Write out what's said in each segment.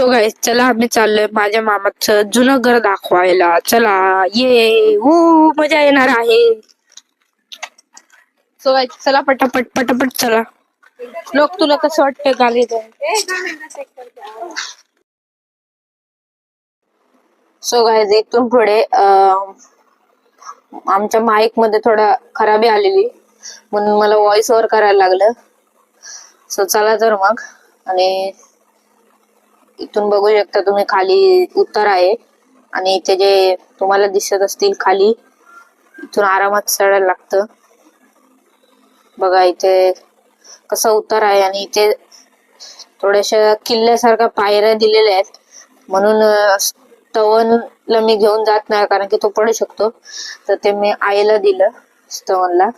So guys चला आम्ही चाललोय माझ्या मामाचं जुनं घर दाखवायला. चला ये. ऊ मजा येणार आहे. सो गाईस चला पटापट पटापट चला. लोक तुला कसं वाटतं गाली सो गाईज इथून पुढे अं, आमच्या माईकमध्ये थोडा खराबी आलेली म्हणून मला व्हॉइस ओव्हर करायला लागलं. सो चला तर मग आणि इथून बघू शकता तुम्ही खाली उत्तर आहे. आणि इथे जे तुम्हाला दिसत असतील खाली इथून आरामात चढायला लागतं. बघा इथे कसं उत्तर आहे आणि इथे थोड्याशा किल्ल्यासारख्या पायऱ्या दिलेल्या आहेत. म्हणून स्तवनला मी घेऊन जात नाही कारण की तो पडू शकतो. तर ते मी आईला दिलं स्तवनला.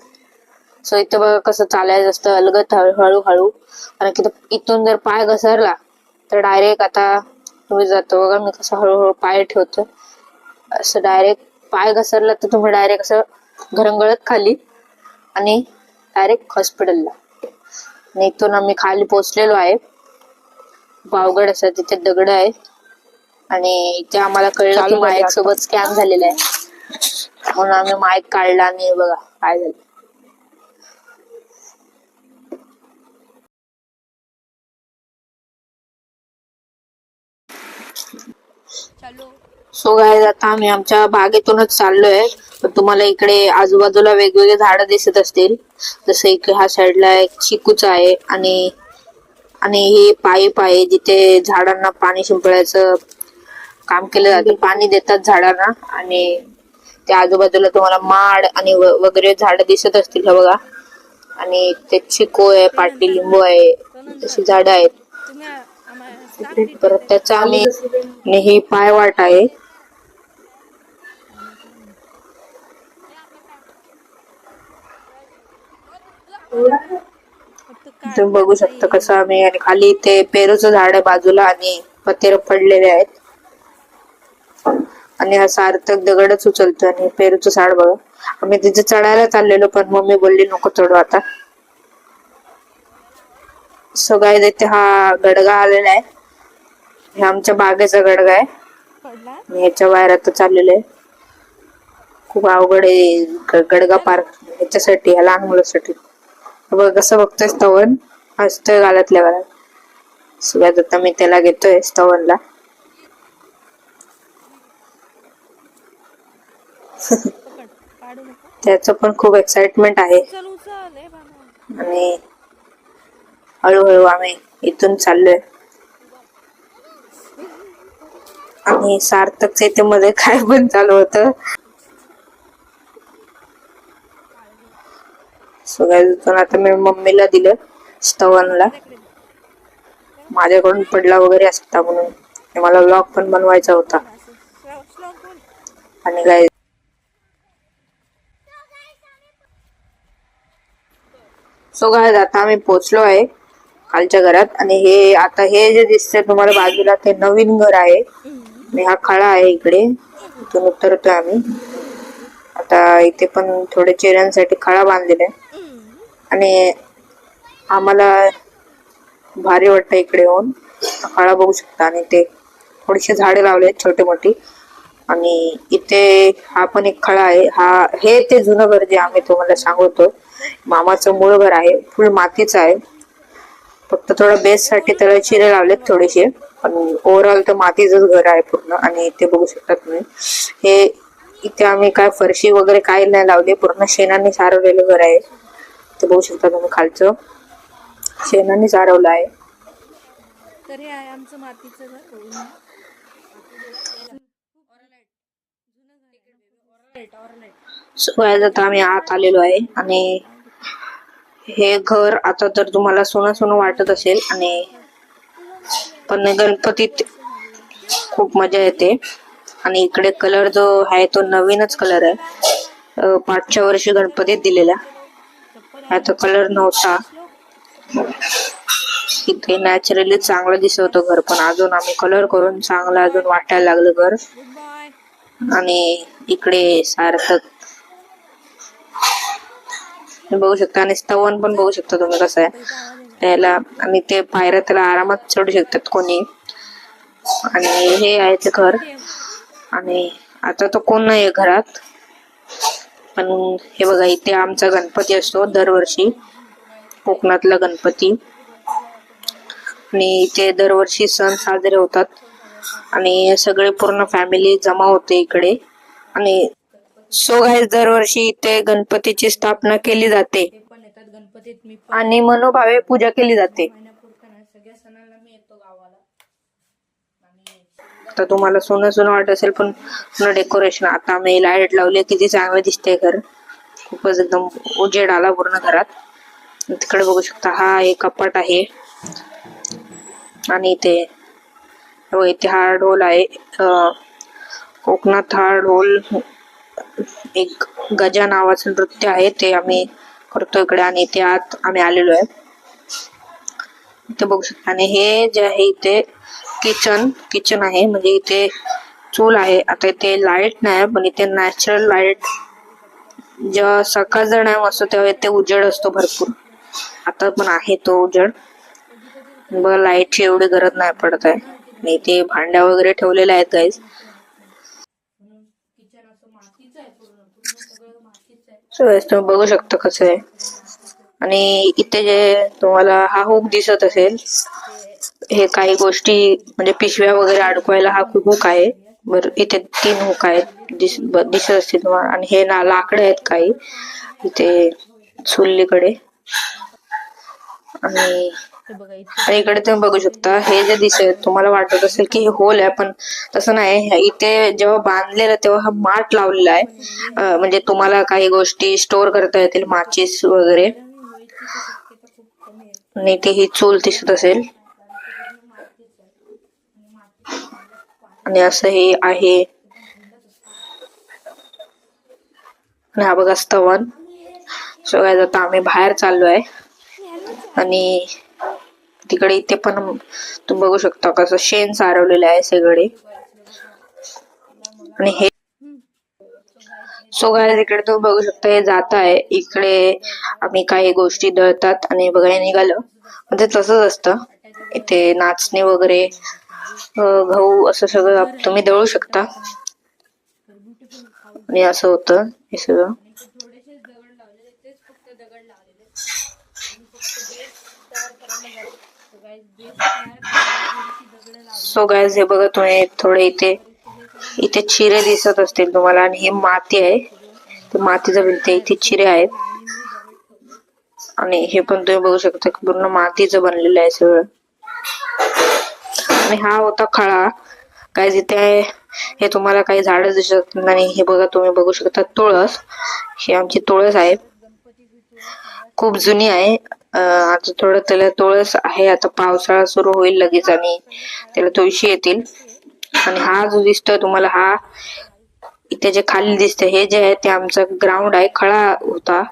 सो इथं बघा कसं चालायचं असतं. अलगत हळू- हळूहळू कारण की इथून जर पाय घसरला तर डायरेक्ट आता तुम्ही जातो. बघा मी कसं हळूहळू पाय ठेवतो. असं डायरेक्ट पाय घसरला तर तुम्ही डायरेक्ट असं घरंगळत खाली आणि डायरेक्ट हॉस्पिटलला आणि इथून आम्ही खाली पोहोचलेलो आहे. पावगड असं तिथे दगड आहे. आणि इथे आम्हाला कळलं की माईक सोबत स्कॅम झालेला आहे. म्हणून आम्ही माईक काढला आणि बघा काय झालं. सो गाय आता आम्ही आमच्या बागेतूनच चाललोय. पण तुम्हाला इकडे आजूबाजूला वेगवेगळे झाडं दिसत असतील. जसं इकडे ह्या साईडला एक चिकूच आहे आणि आणि ही पाईप आहे जिथे झाडांना पाणी शिंपडायचं काम केलं जातं. पाणी देतात झाडांना आणि त्या आजूबाजूला तुम्हाला माड आणि वगैरे झाडं दिसत असतील हे बघा. आणि ते चिकू आहे पाटी लिंबू आहे अशी झाडं आहेत. परत त्याचा आम्ही आणि ही पायवाट आहे. तुम्ही बघू शकता कसं आम्ही आणि खाली ते पेरूचं झाड आहे बाजूला आणि पतेर पडलेले आहेत. आणि हा सार्थक दगडच उचलतो आणि पेरूचं झाड बघा. आम्ही तिथे चढायला चाललेलो पण मम्मी बोलली नको चढू आता. सगळ्या इथे हा गडगा आलेला आहे. हे आमच्या बागेचा गडगा आहे ह्याच्या बाहेर आता चाललेलं. आहे खूप अवघड आहे. गडगा पार्क. ह्याच्यासाठी ह्या लहान मुलासाठी. बघ कसं बघतोय स्तवन हसतोय गालातल्या गालात. सगळ्यात आता मी त्याला घेतोय स्तवनला त्याचं पण खूप एक्साइटमेंट आहे. आणि हळूहळू आम्ही इथून चाललोय. आणि सार्थक इथे मध्ये काय पण चालू होतं. सगळ्या आता मी मम्मीला दिलं स्तवनला माझ्याकडून पडला वगैरे असता म्हणून. मला व्लॉग पण बनवायचा होता. आणि काय सो काय आता आम्ही पोचलो आहे कालच्या घरात. आणि हे आता हे जे दिसतंय तुम्हाला बाजूला ते नवीन घर आहे. आणि हा खळा आहे इकडे. इथून उतरतोय आम्ही. आता इथे पण थोडे चेहऱ्यांसाठी खळा बांधलेला आहे. आणि आम्हाला भारी वाटतं इकडे येऊन. खळा बघू शकता आणि ते थोडीशी झाडे लावले आहेत छोटे मोठी. आणि इथे हा पण एक खळा आहे. हा हे ते जुनं घर जे आम्ही तुम्हाला सांगतो मामाचं मूळ घर आहे. फुल मातीचं आहे. फक्त थोडं बेस साठी त्याला चिरे लावलेत थोडेसे. पण ओव्हरऑल तर मातीचंच घर आहे पूर्ण आणि इथे बघू शकता तुम्ही. हे इथे आम्ही काय फरशी वगैरे काय नाही लावले पूर्ण शेणाने सारवलेलं घर आहे. ते बघू शकता तुम्ही खालचं. शेणाने सारवलं आहे. तर हे आहे आमचं मातीचं घर. आम्ही आत आलेलो आहे आणि हे घर आता जर तुम्हाला सोनं सोनं वाटत असेल आणि पण गणपतीत खूप मजा येते. आणि इकडे कलर जो आहे तो नवीनच कलर आहे. पाचच्या वर्षी गणपतीत दिलेला. आता कलर नव्हता. इथे नॅचरली चांगलं दिसत होतं घर पण अजून आम्ही कलर करून चांगलं अजून वाटायला लागलं घर. आणि इकडे सार्थक बघू शकता. आणि स्तवन पण बघू शकता तुम्ही कसं आहे. त्याला आणि ते पायऱ्या त्याला आरामात चढू शकतात कोणी. आणि हे आहे ते घर. आणि आता तो कोण नाही घरात. पण हे बघा इथे आमचा गणपती असतो दरवर्षी. कोकणातला गणपती. आणि इथे दरवर्षी सण साजरे होतात. आणि सगळे पूर्ण फॅमिली जमा होते इकडे. आणि सो गाईज दरवर्षी इथे गणपतीची स्थापना केली जाते. पण येतात गणपतीत मी पण आणि मनोभावे पूजा केली जाते. महिन्यापुरतं नाही सगळ्या सणाला मी येतो गावाला आणि आता तुम्हाला सोनं सोनं वाटत असेल पण पूर्ण डेकोरेशन आता आम्ही लाइट लावली किती चांगलं दिसते घर. खूपच एकदम उजेड आला पूर्ण घरात. तिकडे बघू शकता हा एक कपाट आहे. आणि इथे हे इथे हा ढोल आहे. अं, कोकणात हा ढोल एक गजा नावाचं नृत्य आहे ते आम्ही करतो इकडे आणि इथे आत आम्ही आलेलो आहे. इथे बघू शकता. आणि हे जे आहे इथे किचन किचन आहे. म्हणजे इथे चूल आहे. आता इथे लाइट नाही पण इथे नॅचरल लाइट जेव्हा सकाळचा टाइम असतो तेव्हा इथे उजेड असतो भरपूर. आता पण आहे तो उजेड. बघा लाईटची एवढी गरज नाही पडत आहे. आणि इथे भांड्या वगैरे ठेवलेल्या आहेत गाईज म्हणून किचन असं मातीचं आहे पूर्ण पूर्ण सगळं मातीचं आहे तुम्ही बघू शकता कसं आहे. आणि इथे जे तुम्हाला हा हुक दिसत असेल हे काही गोष्टी म्हणजे पिशव्या वगैरे अडकवायला हा हुक आहे. बर इथे तीन हुक आहेत दिस दिसत असतील तुम्हाला. आणि हे ना लाकड आहेत काही. इथे चुल्लीकडे आणि बघा इथे आणि इकडे तुम्ही बघू शकता हे जे दिसत तुम्हाला वाटत असेल की हे होल आहे पण तसं नाही. इथे जेव्हा बांधलेलं तेव्हा हा माठ लावलेला आहे. म्हणजे तुम्हाला काही गोष्टी स्टोअर करता येतील माचीस वगैरे. आणि इथे ही चूल दिसत असेल. आणि असं हे आहे. आणि हा बघा स्तवन. सो सगळ्यात आता आम्ही बाहेर चाललो आहे आणि तिकडे इथे पण तुम्ही बघू शकता कसं शेण सारवलेलं आहे सगळे. आणि हे सो काय इकडे तुम्ही बघू शकता हे जात आहे. इकडे आम्ही काही गोष्टी दळतात आणि बघायला निघालो. म्हणजे तसंच असतं. इथे नाचणे वगैरे घाऊ गहू असं सगळं तुम्ही दळू शकता. आणि असं होतं हे सगळं थोडेसे दगड लावलेले तेच फक्त दगड लावलेले आणि फक्त बेस तयार करायला गाईज बेस तयार करायला थोडीशी दगड लावली सो गायज हे बघा तुम्ही थोडे इथे इथे चिरे दिसत असतील तुम्हाला आणि हे माती आहे. ते मातीचं भिंत आहे इथे चिरे आहेत. आणि हे पण तुम्ही बघू शकता की पूर्ण मातीचं बनलेलं आहे सगळं. आणि हा होता खळा. काय इथे हे तुम्हाला काही झाड दिसत नाही. हे बघा तुम्ही बघू शकता तुळस. ही आमची तुळस आहे. खूप जुनी आहे. आता थोडं त्याला तुळस आहे आता पावसाळा सुरू होईल लगेच आणि त्याला तुळशी येतील. आणि हा जो दिसतोय तुम्हाला हा इथे जे खाली दिसते हे जे आहे ते आमचं ग्राउंड आहे खळा होता.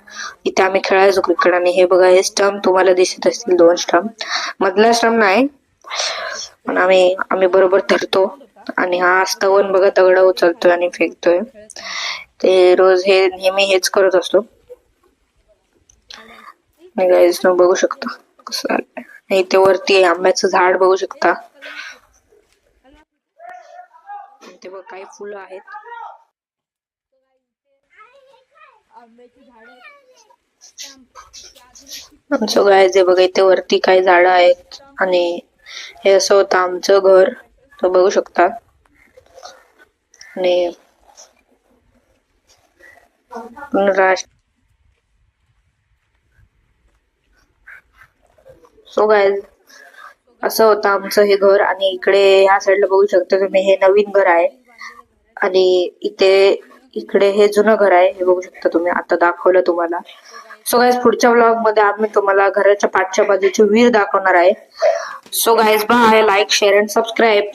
इथे आम्ही खेळायचो क्रिकेट आणि हे बघा हे स्टंप तुम्हाला दिसत असतील दोन स्टंप मधला स्टंप नाही पण आम्ही आम्ही बरोबर धरतो. आणि हा स्तवन बघा दगड उचलतोय आणि फेकतोय. ते रोज हे नेहमी हेच करत असतो. गाईज तुम्ही बघू शकता. कसं झालंय. इथे वरती आहे आंब्याचं झाड बघू शकता. इथे बघ काही फुलं आहेत. आमचं गाय जे बघा इथे वरती काही झाडं आहेत. आणि हे असं होतं आमचं घर. तो बघू शकता. आणि राष्ट्र सो गाय असं होतं आमचं हे घर आणि इकडे ह्या साईडला बघू शकता तुम्ही हे नवीन घर आहे. आणि इथे इकडे हे जुनं घर आहे हे बघू शकता तुम्ही. आता दाखवलं तुम्हाला. सो गायज पुढच्या ब्लॉगमध्ये आम्ही तुम्हाला घराच्या पाठच्या बाजूची विहीर दाखवणार आहे. So guys bye like share and subscribe